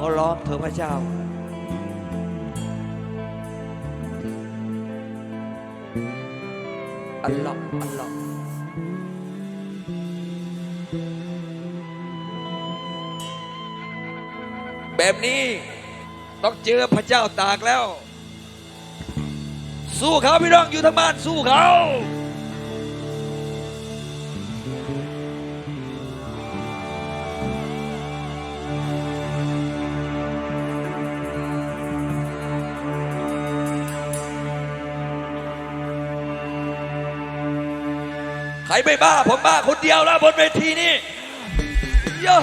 ขอร้องเถอพระเจ้า อัลลอฮ์อัลลอฮ์แบบนี้ต้องเจอพระเจ้าตากแล้ว สู้เขาพี่น้องอยู่ทางบ้านสู้เขา ใครไม่บ้าผมบ้าคนเดียวแล้วบนเวทีนี้โย่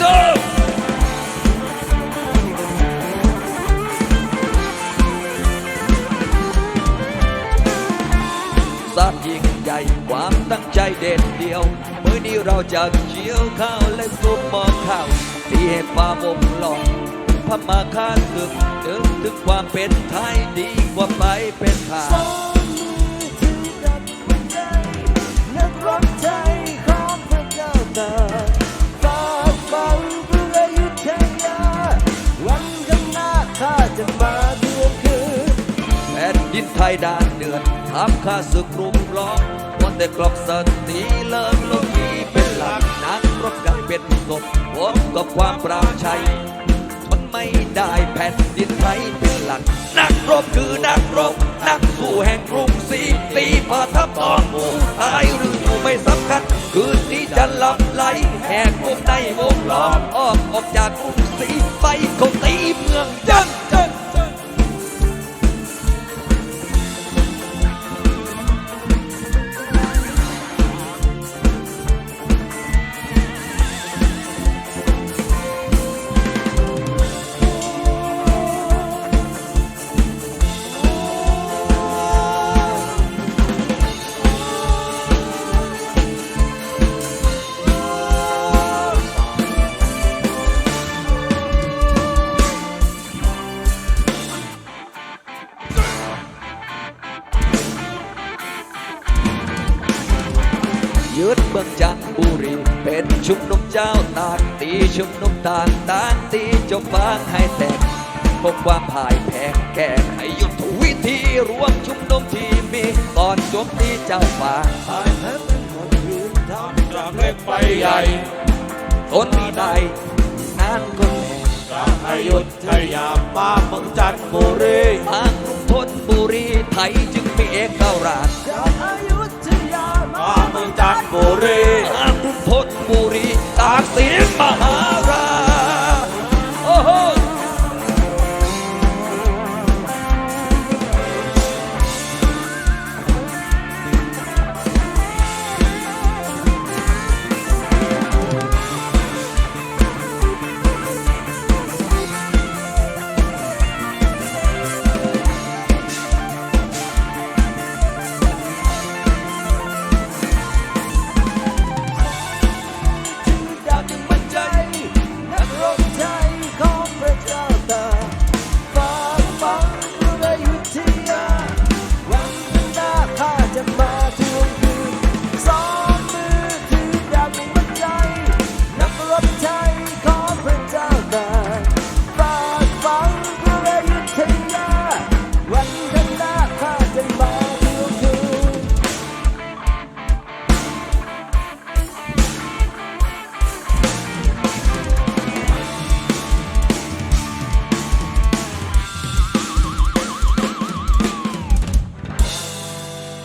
สึกสร้างยิ่งใหญ่ความตั้งใจเด็ดเดียวเมื่อนี้เราจะเชี่ยวข้าวและซุปหมอข้าวที่ให้ความอมหลอกพมาคาสึกนึกถึงความเป็นไทยดีกว่าไปเป็นทาส ไทยด่านเดือดทำข้าศึกรุมล้อมวันแต่กลอกสตีเลิกลมมีเป็นหลักนักรบกันเป็นศพผมกับความปราบชัย มันไม่ได้แผ่นดินไทยเป็นหลัก นักรบคือนักรบ นักสู้แห่งกรุงศรีตีพาทับตองหมู่ตายหรืออยู่ไม่สำคัญ คืนนี้จะหลับไหลแหกวงในวงล้อมออกออกจากกรุงศรีไปเขาตีเมืองจังจ ยึดเมืองจันทบุรี เป็นชุมนุมเจ้าตากตีชุมนุมต่างต่างตีจบฟางให้แตกพบความพ่ายแพ้แก้ไขยุทธวิธีรวมชุมนุมที่มีก่อนโจมตีเจ้าป่าตายแพ้เป็นคนยืนทำจากเล็กไปใหญ่ทนมีได้นานก็แน่จากอยุธยามาเมืองจันทบุรีทางกรุงธนบุรีไทยจึงมีเอกราช